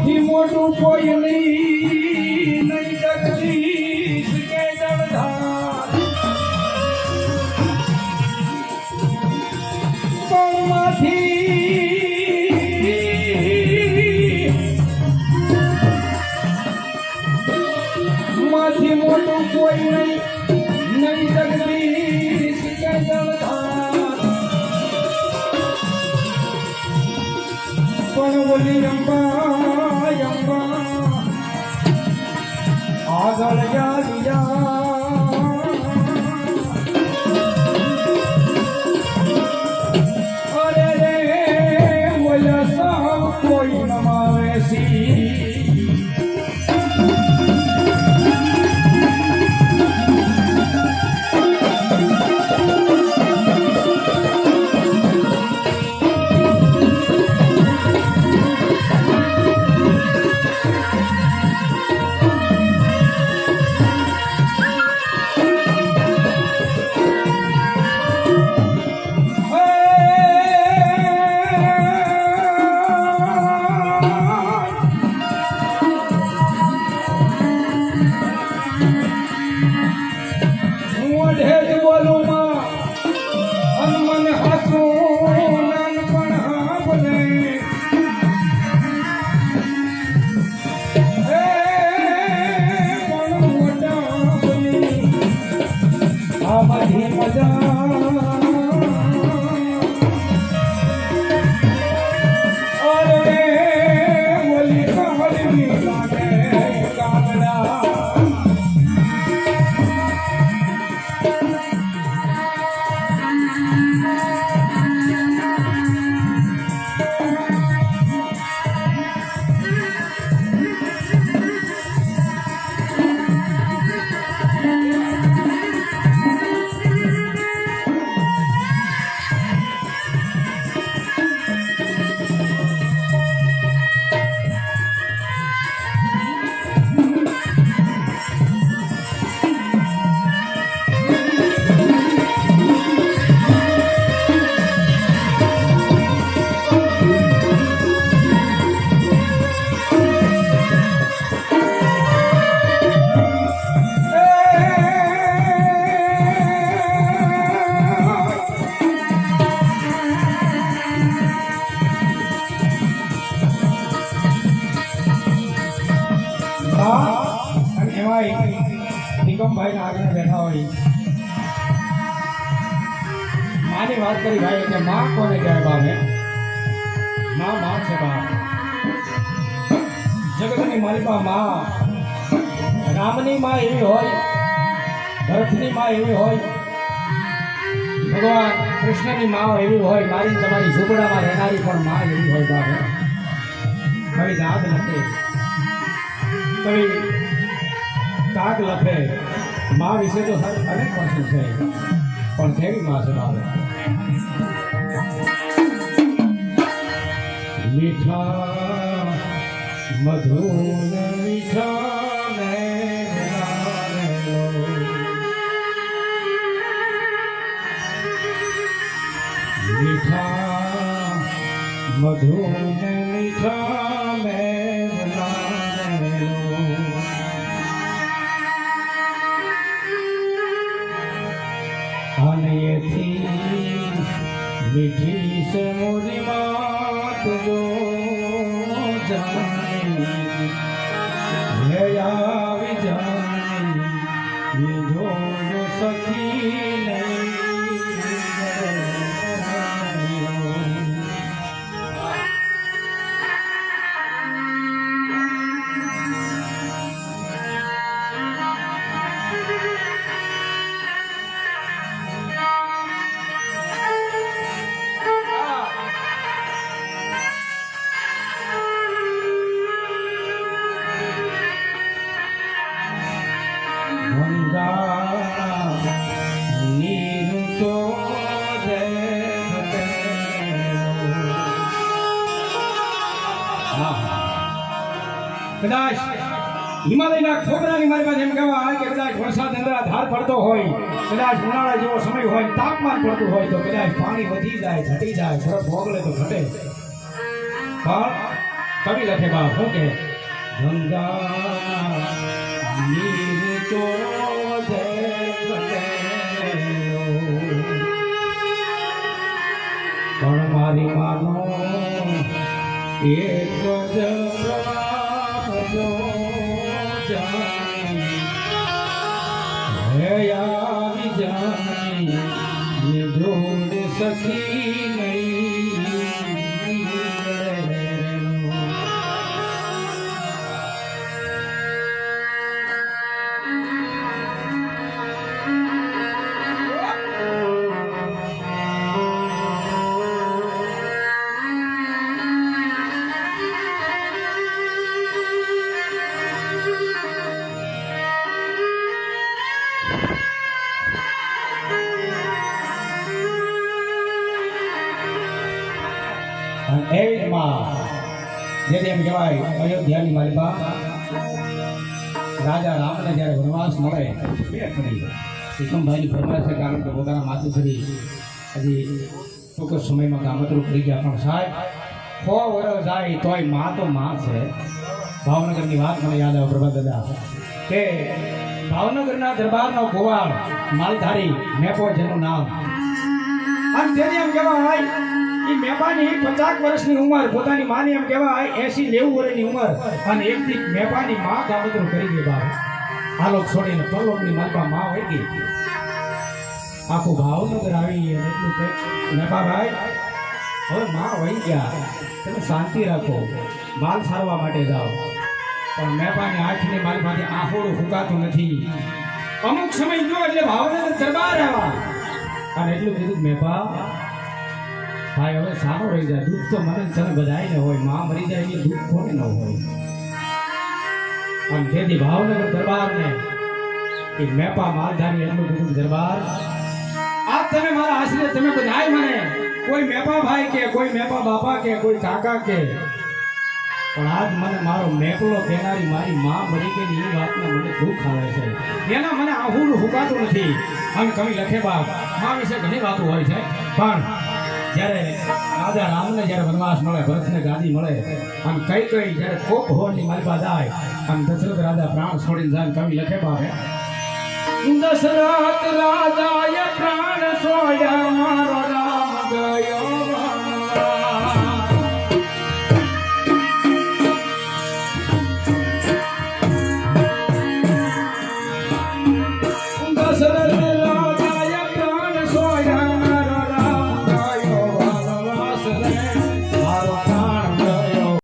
માંથી મોટું કોઈ નહીં. નહીં જગદીશ કે જળધાર. પણ મોટું કોઈ નહીં. નહીં જગદીશ કે જળધાર. પણ બોલી અંબા અંબા આગળ જાલિયા એમાંય નિગમભાઈ ના આગળ બેઠા હોય માની વાત કરી ભાઈ કે માં કોને કહેવાય બાને માં માં છે બા જગતની માલિકા માં રામની માં એવી હોય ભરતની માં એવી હોય ભગવાન કૃષ્ણની માં એવી હોય મારી તમારી ઝૂંપડામાં રહેનારી પણ માં એવી હોય બાબે કવિ દાદ નથી. કવિ કાગ લખે માં વિશે તો સર અનેક વસ્તુ છે પણ કેવી માં છે બાપે મીઠા મધુર મીઠા ને મીઠા મધુર મીઠા મીઠી સે મોરી માત જો જાણી હે આવી જાણી લીધો સખી કદાચ હિમાલયના ખોકરાની મારી પાસે એમ કહેવા આવે કે કદાચ વરસાદ અંદર ધાર પડતો હોય, કદાચ ઉનાળા જેવો સમય હોય, તાપમાન પડતું હોય તો કદાચ પાણી વધી જાય, ઘટી જાય, સરસ મોગલે તો ઘટે. પણ કવિ લખે બા, શું કે ગંગા પણ મારી માનો એક જ પ્રવાહનો જાણી હે આવી જાણી જોડ સખીને જેને એમ કહેવાય અયોધ્યાની માલિકા રાજા રામને જ્યારે વનવાસ મળે બે કરી સિકમભાઈની છે, કારણ કે પોતાના માતુશ્રી હજી ટૂંક સમયમાં કામતરું કરી ગયા પણ સાહેબ સો વર્ષ જાય તોય મા તો મા છે. ભાવનગરની વાત મને યાદ આવે પ્રભા દાદા, કે ભાવનગરના દરબારનો ગોવાળ, માલધારી મેપો જેનું નામ. અને તેને એમ કહેવાય એ પચાસ વર્ષની ઉંમર, પોતાની માની એમ કહેવાય એસી નેવું વર્ષની ઉંમર. અને એકથી મેપાની માં કામતરું કરી ગઈ આલોક છોડીને પરલોકની માલપા માં વહી ગઈ. આખું ભાવનગર આવી અને એટલું કે મેપાભાઈ હવે માં વહી ગયા. તમે શાંતિ રાખો. બાલ સારવા માટે જાઓ. પણ મેપાની આંખની માલપાથી આહોડું ફૂકાતું નથી. અમુક સમય જો એટલે ભાવનગર દરબાર આવ્યા. અને એટલું કીધું મેપા ભાઈ, હવે સારો રહી જાય. દુઃખ તો મને તને બધાયને હોય. માં મરી જાય એ દુઃખ કોને ન હોય. અને તેથી ભાવનગર દરબારને એ મેપા માલધારી એમનું કીધું દરબાર, આજ તમે મારા આશરે તમે બધાય મને કોઈ મેપા ભાઈ કે, કોઈ મેપા બાપા કે, કોઈ કાકા કે, પણ આજ મને મારો મેપલો કહેનારી મારી માં મરી ગઈ એ વાતને મને દુઃખ આવે છે. એના મને આહુડું હુકાતું નથી. અને કવિ લખે બાપ, માં વિશે ઘણી વાતો હોય છે, પણ જ્યારે રાજા રામને જ્યારે વનવાસ મળે, ભરતને ગાદી મળે અને કઈ કઈ જ્યારે કોપ હોવાની માલિકા જાય અને દશરથ રાજા પ્રાણ છોડીને જાય, કવિ લખે બાપે દશરથ રાજાએ પ્રાણ છોડ્યા